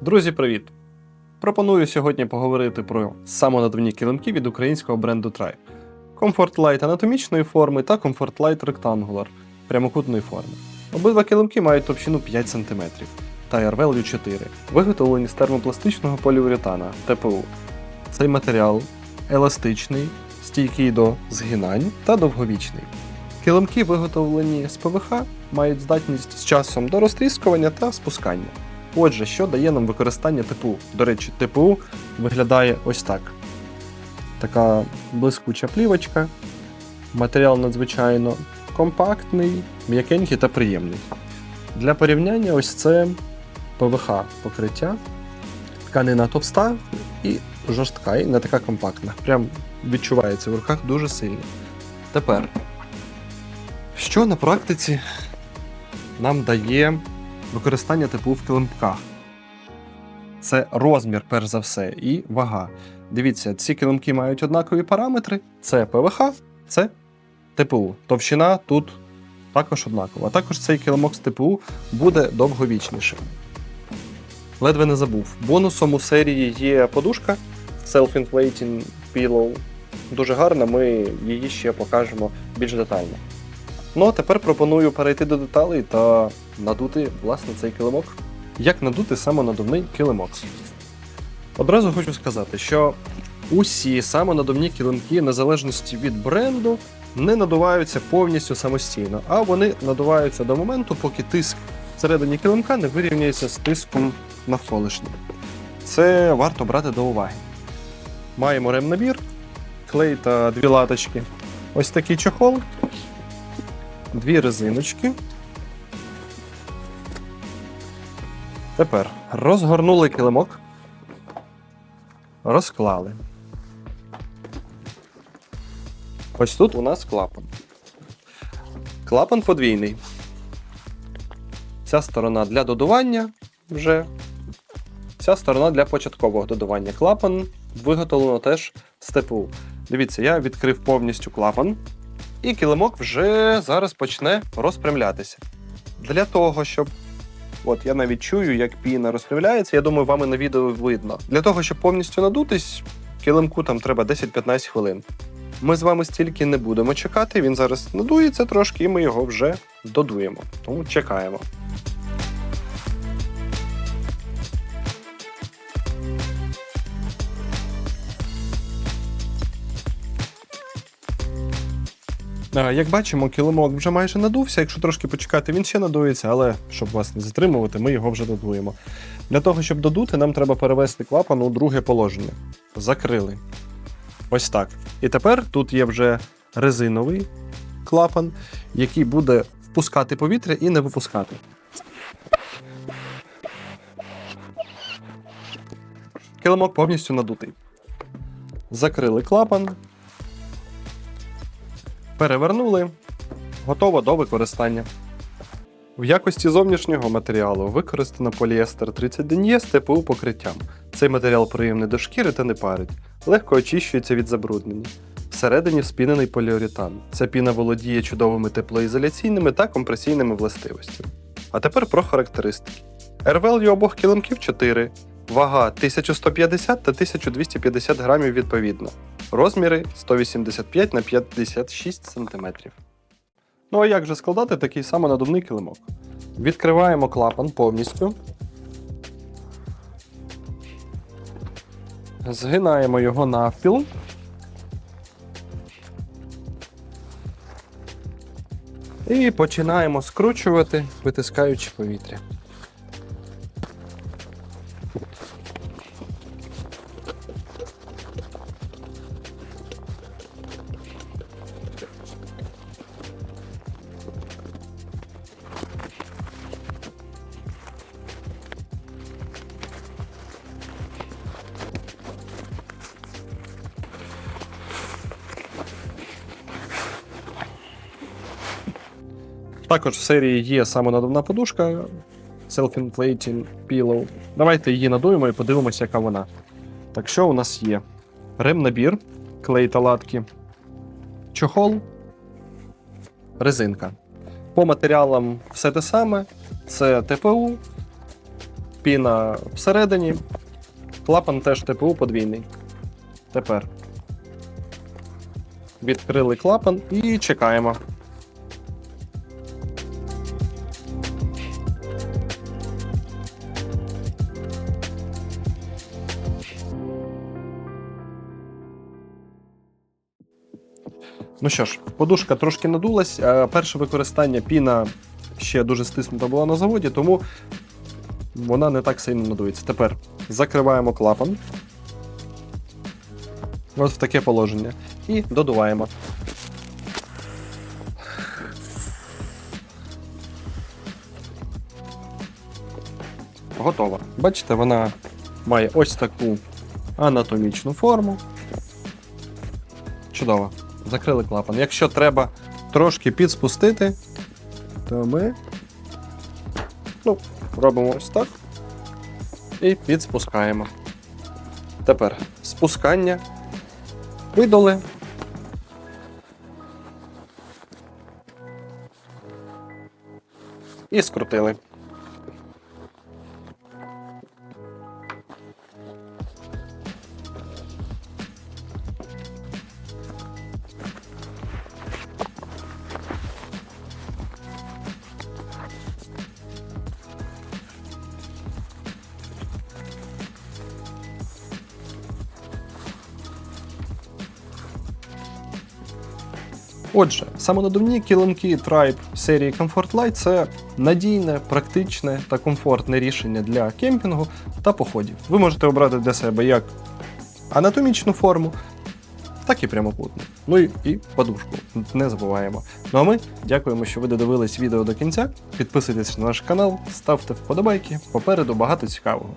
Друзі, привіт! Пропоную сьогодні поговорити про самонадувні килимки від українського бренду Tribe. Comfort Light анатомічної форми та Comfort Light Rectangular прямокутної форми. Обидва килимки мають товщину 5 см та Air 4, виготовлені з термопластичного поліуретана ТПУ. Цей матеріал еластичний, стійкий до згинань та довговічний. Килимки, виготовлені з ПВХ, мають здатність з часом до розтріскування та спускання. Отже, що дає нам використання ТПУ? До речі, ТПУ виглядає ось так. Така блискуча плівочка. Матеріал надзвичайно компактний, м'якенький та приємний. Для порівняння, ось це ПВХ покриття. Тканина товста і жорстка, і не така компактна. Прям відчувається в руках дуже сильно. Тепер, що на практиці нам дає використання ТПУ в килимках? Це розмір, перш за все, і вага. Дивіться, ці килимки мають однакові параметри: це ПВХ, це ТПУ. Товщина тут також однакова. Також цей килимок з ТПУ буде довговічнішим. Ледве не забув. Бонусом у серії є подушка Self-Inflating Pillow. Дуже гарна, ми її ще покажемо більш детально. Ну а тепер пропоную перейти до деталей та надути власне цей килимок. Як надути самонадувний килимок? Одразу хочу сказати, що усі самонадувні килимки, незалежності від бренду, не надуваються повністю самостійно, а вони надуваються до моменту, поки тиск всередині килимка не вирівняється з тиском навколишнім. Це варто брати до уваги. Маємо ремнабір, клей та дві латочки. Ось такий чохол, дві резиночки. Тепер розгорнули килимок, розклали. Ось тут у нас клапан. Клапан подвійний. Ця сторона для додування вже. Ця сторона для початкового додування. Клапан виготовлено теж з ТПУ. Дивіться, я відкрив повністю клапан, і килимок вже зараз почне розпрямлятися. Для того, щоб. От я навіть чую, як піна розпрямляється, я думаю, вам на відео видно. Для того, щоб повністю надутись, килимку там треба 10-15 хвилин. Ми з вами стільки не будемо чекати, він зараз надується трошки, і ми його вже додуємо. Тому чекаємо. Як бачимо, килимок вже майже надувся. Якщо трошки почекати, він ще надується, але щоб вас не затримувати, ми його вже додуємо. Для того, щоб додути, нам треба перевести клапан у друге положення. Закрили. Ось так. І тепер тут є вже резиновий клапан, який буде впускати повітря і не випускати. Килимок повністю надутий. Закрили клапан. Перевернули. Готово до використання. В якості зовнішнього матеріалу використано поліестер 30 денє з ТПУ покриттям. Цей матеріал приємний до шкіри та не парить, легко очищується від забруднення. Всередині вспінений поліуретан. Ця піна володіє чудовими теплоізоляційними та компресійними властивостями. А тепер про характеристики. R-value обох килимків 4, вага 1150 та 1250 грамів відповідно. Розміри 185 на 56 см. Ну а як же складати такий самонадувний килимок? Відкриваємо клапан повністю. Згинаємо його навпіл. І починаємо скручувати, витискаючи повітря. Також в серії є самонадувна подушка Self-Inflating Pillow. Давайте її надуємо і подивимося, яка вона. Так що у нас є? Ремнабір, клей та латки, чохол, резинка. По матеріалам все те саме: це ТПУ, піна всередині, клапан теж ТПУ подвійний. Тепер відкрили клапан і чекаємо. Ну що ж, подушка трошки надулась. Перше використання піна ще дуже стиснута була на заводі, тому вона не так сильно надується. Тепер закриваємо клапан. Ось в таке положення. І додуваємо. Готово. Бачите, вона має ось таку анатомічну форму. Чудово. Закрили клапан. Якщо треба трошки підспустити, то ми ну, робимо ось так і підспускаємо. Тепер спускання. Видали. І скрутили. Отже, самонадувні килимки Tribe серії Comfort Light це надійне, практичне та комфортне рішення для кемпінгу та походів. Ви можете обрати для себе як анатомічну форму, так і прямокутну. Ну і, і подушку. Не забуваємо. Ну а ми дякуємо, що ви додивились відео до кінця. Підписуйтесь на наш канал, ставте вподобайки. Попереду багато цікавого.